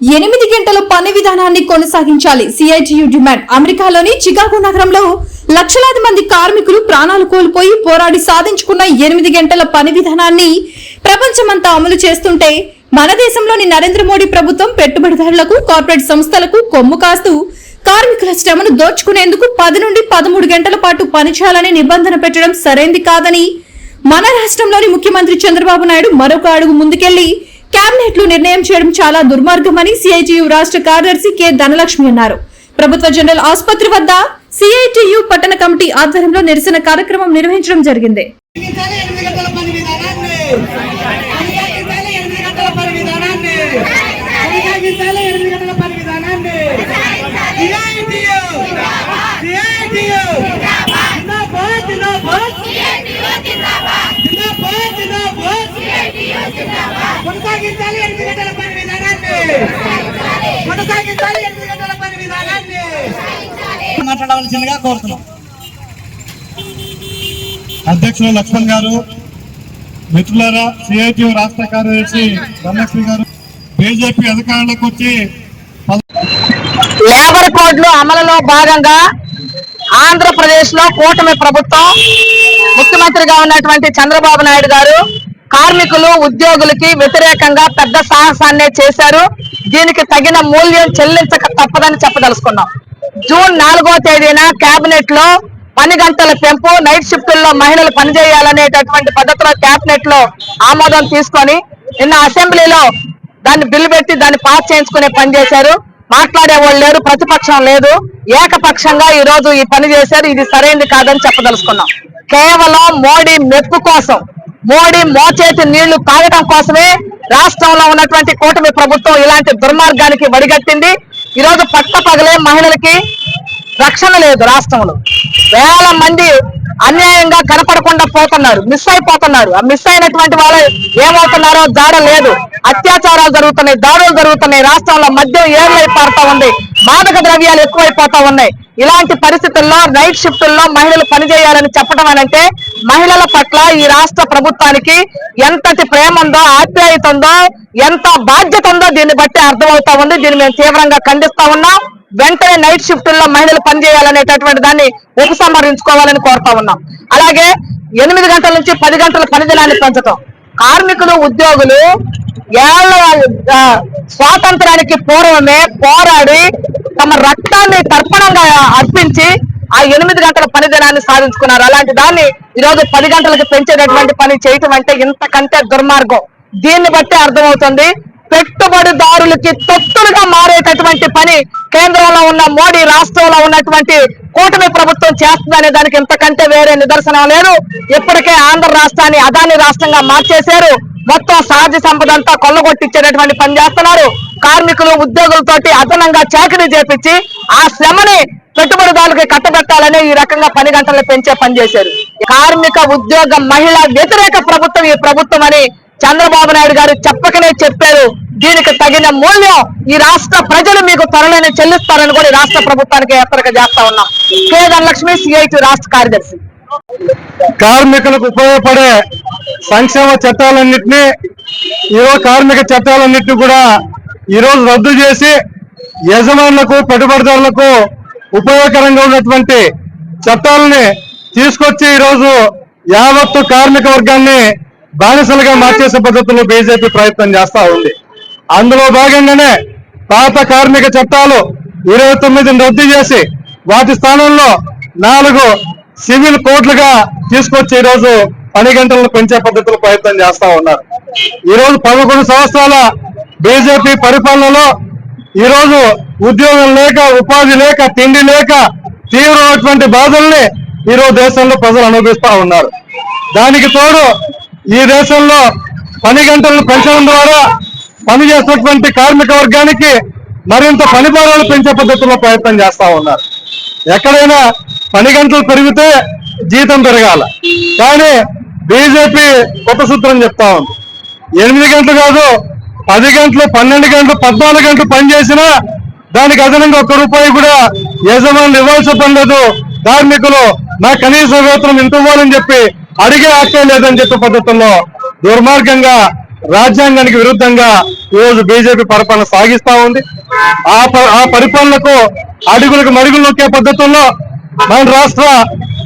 ఎనిమిది గంటల పని విధానాన్ని కొనసాగించాలి. CITU demand. అమెరికాలోని చికాగో నగరంలో లక్షలాది మంది కార్మికులు ప్రాణాలు కోల్పోయి పోరాడి సాధించుకున్న ఎనిమిది గంటల పని విధానాన్ని ప్రపంచమంతా అమలు చేస్తుంటే మన దేశంలోని నరేంద్ర మోడీ ప్రభుత్వం పెట్టుబడిదారులకు కార్పొరేట్ సంస్థలకు కొమ్ము కాస్తూ కార్మికుల శ్రమను దోచుకునేందుకు పది నుండి పదమూడు గంటల పాటు పనిచేయాలని నిబంధన పెట్టడం సరైంది కాదని మన రాష్ట్రంలోని ముఖ్యమంత్రి చంద్రబాబు నాయుడు మరొక అడుగు ముందుకెళ్ళి కేబినెట్లో నిర్ణయం చేయడం చాలా దుర్మార్గమని సిఐటియు రాష్ట్ర కార్యదర్శి కె ధనలక్ష్మి అన్నారు ప్రభుత్వ జనరల్ ఆసుపత్రి వద్ద సిఐటియు పట్టణ కమిటీ ఆధ్వర్యంలో నిరసన కార్యక్రమం నిర్వహించడం జరిగింది కొనసాగించాలి ఎనిమిది గంటల జిందాబాద్, జిందాబాద్! జిందాబాద్, జిందాబాద్! కొనసాగించాలి ఎనిమిది గంటల పని విధానాన్ని. కొనసాగించాలి ఎనిమిది గంటల పని విధానాన్ని. మాట్లాడవలసిందిగా కోరుతున్నాం. అధ్యక్షులు లక్ష్మణ్ గారు మిత్రులారా సిఐటి రాష్ట్ర కార్యదర్శి ధనలక్ష్మి గారు బీజేపీ అధికారంలోకి వచ్చి లేబర్ కోడ్లు అమలులో భాగంగా ఆంధ్రప్రదేశ్లో కూటమి ప్రభుత్వం ముఖ్యమంత్రిగా ఉన్నటువంటి చంద్రబాబు నాయుడు గారు కార్మికులు ఉద్యోగులకి వ్యతిరేకంగా పెద్ద సాహసాన్నే చేశారు. దీనికి తగిన మూల్యం చెల్లించక తప్పదని చెప్పదలుచుకున్నాం. జూన్ నాలుగో తేదీన కేబినెట్లో పని గంటల పెంపు నైట్ షిఫ్టుల్లో మహిళలు పనిచేయాలనేటటువంటి పద్ధతిలో కేబినెట్లో ఆమోదం తీసుకొని నిన్న అసెంబ్లీలో దాన్ని బిల్లు పెట్టి దాన్ని పాస్ చేయించుకునే పని చేశారు. మాట్లాడే వాళ్ళు లేరు ప్రతిపక్షం లేదు. ఏకపక్షంగా ఈ రోజు ఈ పని చేశారు. ఇది సరైనది కాదని చెప్పదలుచుకున్నాం. కేవలం మోడీ మెప్పు కోసం మోడీ మోచేతి నీళ్ళు తాగడం కోసమే రాష్ట్రంలో ఉన్నటువంటి కూటమి ప్రభుత్వం ఇలాంటి దుర్మార్గానికి వడిగట్టింది. ఈ రోజు పట్ట పగలే మహిళలకి రక్షణ లేదు రాష్ట్రంలో. వేల మంది అన్యాయంగా కనపడకుండా పోతున్నారు మిస్ అయిపోతున్నారు. ఆ మిస్ అయినటువంటి వాళ్ళు ఏమవుతున్నారో జాడ లేదు. అత్యాచారాలు జరుగుతున్నాయి దాడులు జరుగుతున్నాయి. రాష్ట్రంలో మద్యం ఏర్లై పారుతా ఉంది? మాదక ద్రవ్యాలు ఎక్కువైపోతా ఉన్నాయి. ఇలాంటి పరిస్థితుల్లో నైట్ షిఫ్టుల్లో మహిళలు పనిచేయాలని చెప్పడం అనంటే మహిళల పట్ల ఈ రాష్ట్ర ప్రభుత్వానికి ఎంతటి ప్రేమ ఉందో ఆప్యాయత ఉందో ఎంత బాధ్యత ఉందో దీన్ని బట్టి అర్థమవుతా ఉంది. దీన్ని మేము తీవ్రంగా ఖండిస్తా ఉన్నాం. వెంటనే నైట్ షిఫ్టుల్లో మహిళలు పనిచేయాలనేటటువంటి దాన్ని ఉపసంహరించుకోవాలని కోరుతా ఉన్నాం. అలాగే ఎనిమిది గంటల నుంచి పది గంటల పని దినాన్ని పెంచడం కార్మికులు ఉద్యోగులు ఏళ్ళ స్వాతంత్రానికి పూర్వమే పోరాడి తమ రక్తాన్ని తర్పణంగా అర్పించి ఆ ఎనిమిది గంటల పని దినాన్ని సాధించుకున్నారు. అలాంటి దాన్ని ఈరోజు పది గంటలకు పెంచేటటువంటి పని చేయటం అంటే ఇంతకంటే దుర్మార్గం. దీన్ని బట్టి అర్థమవుతుంది పెట్టుబడిదారులకి తొత్తులుగా మారేటటువంటి పని కేంద్రంలో ఉన్న మోడీ రాష్ట్రంలో ఉన్నటువంటి కూటమి ప్రభుత్వం చేస్తుందనే దానికి ఇంతకంటే వేరే నిదర్శనం లేదు. ఇప్పటికే ఆంధ్ర రాష్ట్రాన్ని అదాని రాష్ట్రంగా మార్చేశారు. మొత్తం సహజ సంపద అంతా కొల్లగొట్టించేటటువంటి పని చేస్తున్నారు. కార్మికులు ఉద్యోగులతోటి అదనంగా చాకరీ చేపించి ఆ శ్రమని పెట్టుబడిదారులకి కట్టబెట్టాలని ఈ రకంగా పని గంటలు పెంచే పని చేశారు. కార్మిక ఉద్యోగ మహిళ వ్యతిరేక ప్రభుత్వం ఈ ప్రభుత్వం అని చంద్రబాబు నాయుడు గారు చెప్పకనే చెప్పారు. దీనికి తగిన మూల్యం ఈ రాష్ట్ర ప్రజలు మీకు త్వరలోనే చెల్లిస్తారని కూడా రాష్ట్ర ప్రభుత్వానికి హెచ్చరిక చేస్తా ఉన్నాం. కే ధనలక్ష్మి సిఐటి రాష్ట్ర కార్యదర్శి. కార్మికులకు ఉపయోగపడే సంక్షేమ చట్టాలన్నింటినీ ఈరోజు కార్మిక చట్టాలన్నింటినీ కూడా ఈరోజు రద్దు చేసి యజమానులకు పెట్టుబడిదారులకు ఉపయోగకరంగా ఉన్నటువంటి చట్టాలని తీసుకొచ్చి ఈరోజు యావత్తు కార్మిక వర్గాన్ని బానిసలుగా మార్చేసే పద్ధతిలో బీజేపీ ప్రయత్నం చేస్తా ఉంది. అందులో భాగంగానే పాత కార్మిక చట్టాలు ఇరవై తొమ్మిదిని రద్దు చేసి వాటి స్థానంలో నాలుగు సివిల్ కోడ్లుగా తీసుకొచ్చి ఈరోజు పని గంటలను పెంచే పద్ధతిలో ప్రయత్నం చేస్తా ఉన్నారు. ఈరోజు పదకొండు సంవత్సరాల బీజేపీ పరిపాలనలో ఈరోజు ఉద్యోగం లేక ఉపాధి లేక తిండి లేక తీవ్రమైనటువంటి బాధల్ని ఈరోజు దేశంలో ప్రజలు అనుభవిస్తా ఉన్నారు. దానికి తోడు ఈ దేశంలో పని గంటలను పెంచడం ద్వారా పని చేస్తున్నటువంటి కార్మిక వర్గానికి మరింత పని భారాలు పెంచే పద్ధతిలో ప్రయత్నం చేస్తా ఉన్నారు. ఎక్కడైనా పని గంటలు పెరిగితే జీతం పెరగాల. కానీ బీజేపీ కొత్త సూత్రం చెప్తా ఉంది. ఎనిమిది గంటలు కాదు పది గంటలు పన్నెండు గంటలు పద్నాలుగు గంటలు పనిచేసినా దానికి అదనంగా ఒక్క రూపాయి కూడా యజమానులు ఇవ్వాల్సి పని లేదు. కార్మికులు నా కనీస వేతనం ఇంత ఇవ్వాలని చెప్పి అడిగే హక్కే లేదని చెప్పే పద్ధతుల్లో దుర్మార్గంగా రాజ్యాంగానికి విరుద్ధంగా ఈరోజు రోజు బీజేపీ పరిపాలన సాగిస్తా ఉంది. ఆ ప- ఆ పరిపాలనకు అడుగులకు మడుగులు నొక్కే పద్ధతుల్లో మన రాష్ట్ర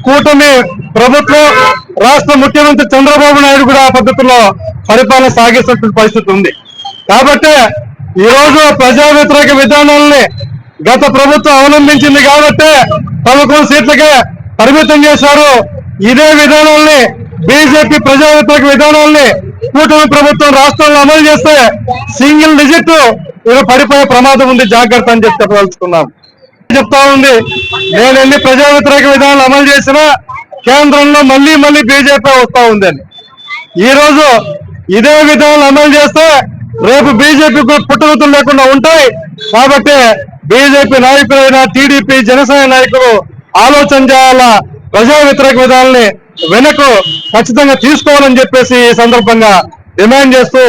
కూటమి ప్రభుత్వం రాష్ట్ర ముఖ్యమంత్రి చంద్రబాబు నాయుడు కూడా ఆ పద్ధతిలో పరిపాలన సాగిస్తున్న పరిస్థితి ఉంది. కాబట్టి ఈ రోజు ప్రజా వ్యతిరేక విధానాలని గత ప్రభుత్వం అవలంబించింది కాబట్టి పదకొండు సీట్లకే పరిమితం చేశారు ఇదే విధానాల్ని బీజేపీ ప్రజా వ్యతిరేక విధానాల్ని కూటమి ప్రభుత్వం రాష్ట్రంలో అమలు చేస్తే సింగిల్ డిజిట్ ఇక పడిపోయే ప్రమాదం ఉంది. జాగ్రత్త అని చెప్పి చెప్పదలుచుకున్నాం. చెప్తా ఉంది నేను ఎన్ని ప్రజా వ్యతిరేక విధానాలు అమలు చేసినా కేంద్రంలో మళ్ళీ మళ్ళీ బీజేపీ వస్తా ఉందని ఈ రోజు ఇదే విధానాలు అమలు చేస్తే రేపు బీజేపీ పుట్టుగతులు లేకుండా ఉంటాయి. కాబట్టి బీజేపీ నాయకులైన టీడీపీ జనసేన నాయకులు ఆలోచన చేయాలా? ప్రజా వ్యతిరేక విధానాన్ని వెనక్కు ఖచ్చితంగా తీసుకోవాలని చెప్పేసి ఈ సందర్భంగా డిమాండ్ చేస్తూ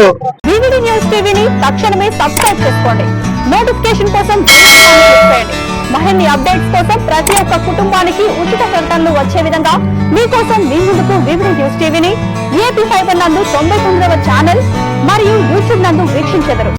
న్యూస్ టీవీని తక్షణమే సబ్స్క్రైబ్ చేసుకోండి. నోటిఫికేషన్ కోసం బెల్ అప్డేట్స్ కోసం ప్రతి ఒక్క కుటుంబానికి ఉచిత ప్రకటనలు వచ్చే విధంగా మీకోసం మీ ముందుకు వివిధ న్యూస్ టీవీని ఏపీ ఫైబర్ నందు తొంభై తొమ్మిదవ ఛానల్ మరియు యూట్యూబ్ నందు వీక్షించెదరు.